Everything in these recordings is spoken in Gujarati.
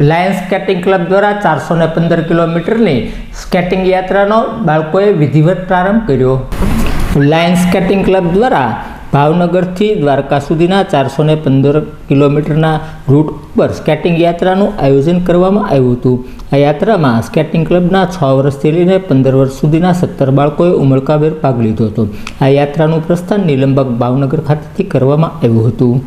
લાયન્સ સ્કેટિંગ ક્લબ દ્વારા ચારસો ને પંદર કિલોમીટરની સ્કેટિંગ યાત્રાનો બાળકોએ વિધિવત પ્રારંભ કર્યો. લાયન્સ સ્કેટિંગ ક્લબ દ્વારા ભાવનગરથી દ્વારકા સુધીના ચારસો ને પંદર કિલોમીટરના રૂટ ઉપર સ્કેટિંગ યાત્રાનું આયોજન કરવામાં આવ્યું હતું. આ યાત્રામાં સ્કેટિંગ ક્લબના છ વર્ષથી લઈને પંદર વર્ષ સુધીના સત્તર બાળકોએ ઉમળકાભેર ભાગ લીધો હતો. આ યાત્રાનું પ્રસ્થાન નિલંબક ભાવનગર ખાતેથી કરવામાં આવ્યું હતું.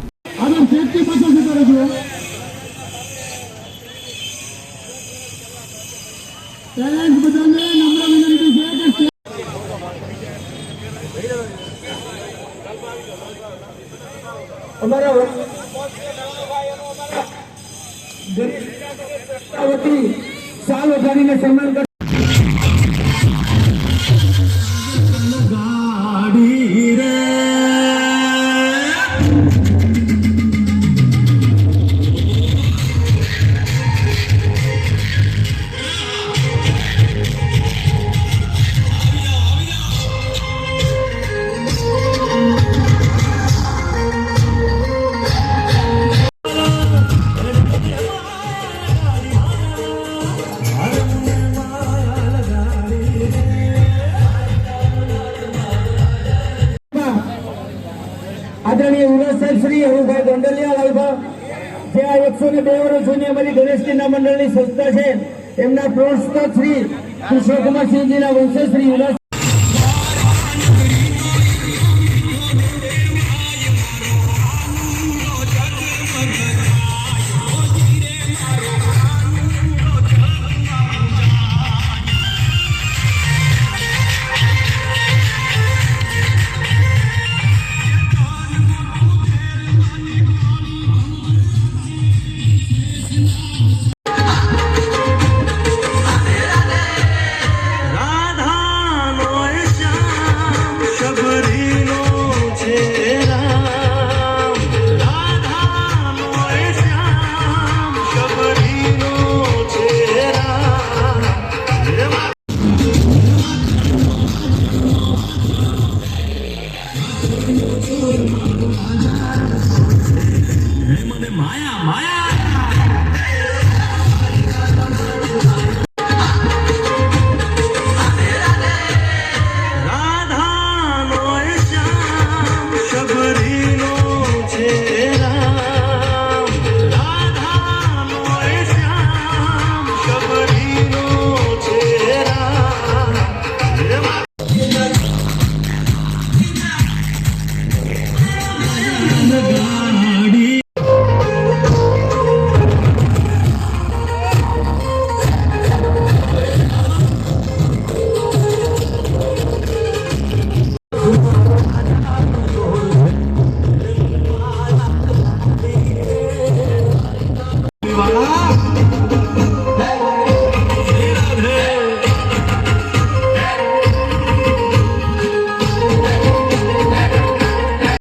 અમારા વતી સાલ વધારીને સન્માન શ્રી હરુભાઈ ગોંડલિયા લાલભા જે આ એકસો ને બે વર્ષ જૂની અમારી ગણેશ કિન્ના મંડળની સંસ્થા છે. એમના પ્રોત્સાહક શ્રી કૃષ્ણકુમારસિંહજીના વંશજ શ્રી યુવરાજ મને માયા માયા.